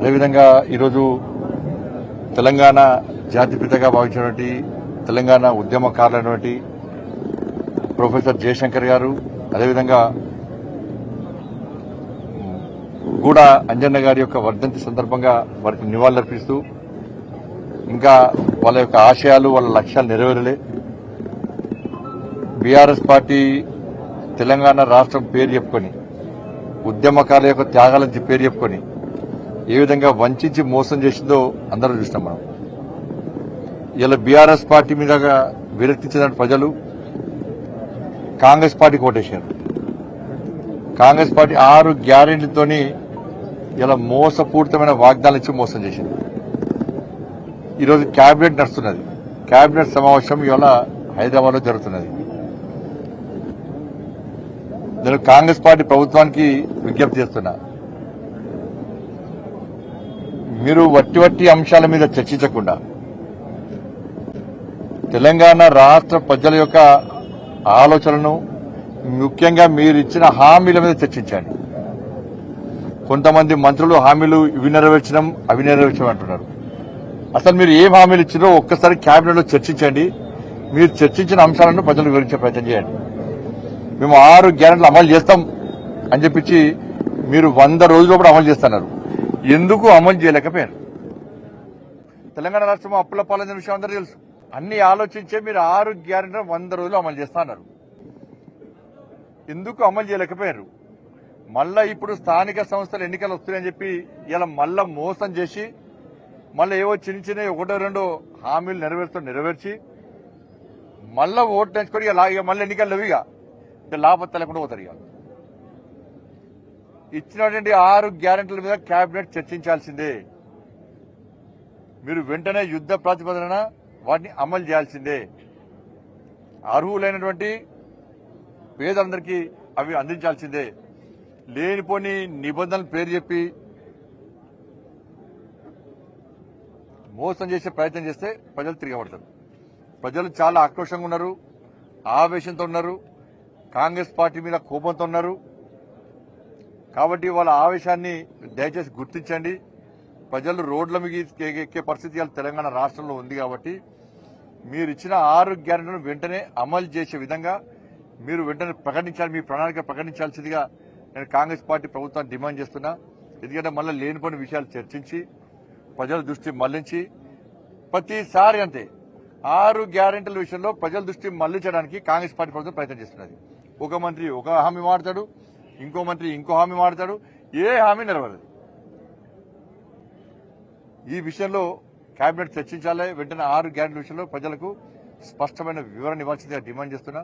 అదేవిధంగా ఈరోజు తెలంగాణ జాతిపితగా భావించినటువంటి తెలంగాణ ఉద్యమకారులైనటువంటి ప్రొఫెసర్ జయశంకర్ గారు అదేవిధంగా గూడ అంజన్న గారి యొక్క వర్ధంతి సందర్భంగా వారికి నివాళులర్పిస్తూ ఇంకా వాళ్ళ యొక్క ఆశయాలు వాళ్ళ లక్ష్యాలు నెరవేరలే. బీఆర్ఎస్ పార్టీ తెలంగాణ రాష్ట్రం పేరు చెప్పుకొని ఉద్యమకారుల యొక్క త్యాగాలని పేరు చెప్పుకొని ఏ విధంగా వంచి మోసం చేసిందో అందరూ చూసినాం మనం. ఇలా బీఆర్ఎస్ పార్టీ మీద విరక్తించిన ప్రజలు కాంగ్రెస్ పార్టీ కోటేశారు కాంగ్రెస్ పార్టీ ఆరు గ్యారెంటీతోని ఇలా మోసపూరితమైన వాగ్దానాలు ఇచ్చి మోసం చేసింది. ఈరోజు కేబినెట్ నడుస్తున్నది. కేబినెట్ సమావేశం ఇవాళ హైదరాబాద్లో జరుగుతున్నది. నేను కాంగ్రెస్ పార్టీ ప్రభుత్వానికి విజ్ఞప్తి చేస్తున్నా. మీరు వట్టి వట్టి అంశాల మీద చర్చించకుండా తెలంగాణ రాష్ట్ర ప్రజల యొక్క ఆలోచనను ముఖ్యంగా మీరు ఇచ్చిన హామీల మీద చర్చించండి. కొంతమంది మంత్రులు హామీలు ఇవి నెరవేర్చడం అవి నెరవేర్చడం అంటున్నారు. అసలు మీరు ఏం హామీలు ఇచ్చారో ఒక్కసారి క్యాబినెట్లో చర్చించండి. మీరు చర్చించిన అంశాలను ప్రజలు వివరించే ప్రయత్నం చేయండి. మేము ఆరు గ్యారెంట్లు అమలు చేస్తాం అని చెప్పించి మీరు వంద రోజులు కూడా అమలు చేస్తున్నారు. ఎందుకు అమలు చేయలేకపోయారు? తెలంగాణ రాష్ట్రం అప్పుల పాలన విషయం అందరూ తెలుసు. అన్ని ఆలోచించే మీరు ఆరు గ్యారెంటీ వంద రోజులు అమలు చేస్తున్నారు ఎందుకు అమలు చేయలేకపోయారు? మళ్ళా ఇప్పుడు స్థానిక సంస్థల ఎన్నికలు వస్తున్నాయని చెప్పి ఇలా మళ్ళా మోసం చేసి మళ్ళీ ఏవో చిన్న చిన్న ఒకటో రెండో హామీలు నెరవేర్చడం నెరవేర్చి మళ్ళా ఓటు తెచ్చుకొని ఇక లా- ఇక మళ్ళీ ఎన్నికలు లేవు ఇక. ఇక లాభత్తా లేకుండా పోతారు ఇక. ఇచ్చినటువంటి ఆరు గ్యారెంటీల మీద కేబినెట్ చర్చించాల్సిందే. మీరు వెంటనే యుద్ధ ప్రాతిపదన వాటిని అమలు చేయాల్సిందే. అర్హులైనటువంటి పేదలందరికీ అవి అందించాల్సిందే. లేనిపోని నిబంధనలు పేరు చెప్పి మోసం చేసే ప్రయత్నం చేస్తే ప్రజలు తిరగబడతారు. ప్రజలు చాలా ఆక్రోషంగా ఉన్నారు ఆవేశంతో ఉన్నారు కాంగ్రెస్ పార్టీ మీద కోపంతో ఉన్నారు. కాబట్టి వాళ్ళ ఆవేశాన్ని దయచేసి గుర్తించండి. ప్రజలు రోడ్ల మీద ఎక్కే పరిస్థితి ఇవాళ తెలంగాణ రాష్ట్రంలో ఉంది కాబట్టి మీరు ఇచ్చిన ఆరు గ్యారెంటీలను వెంటనే అమలు చేసే విధంగా మీరు వెంటనే ప్రకటించాలి మీ ప్రణాళిక ప్రకటించాల్సిందిగా నేను కాంగ్రెస్ పార్టీ ప్రభుత్వాన్ని డిమాండ్ చేస్తున్నా. ఎందుకంటే మళ్ళీ లేనిపోని విషయాలు చర్చించి ప్రజల దృష్టి మళ్ళించి ప్రతిసారి అంతే. ఆరు గ్యారెంటీల విషయంలో ప్రజల దృష్టి మళ్ళించడానికి కాంగ్రెస్ పార్టీ ప్రభుత్వం ప్రయత్నం చేస్తున్నది. ఒక మంత్రి ఒక హామీ మాడతాడు ఇంకో మంత్రి ఇంకో హామీ మాడతాడు ఏ హామీ నెరవేరదు. ఈ విషయంలో కేబినెట్ చర్చించాలి. వెంటనే ఆరు గ్యారెంటీ విషయంలో ప్రజలకు స్పష్టమైన వివరణ ఇవ్వాల్సిందిగా డిమాండ్ చేస్తున్నా.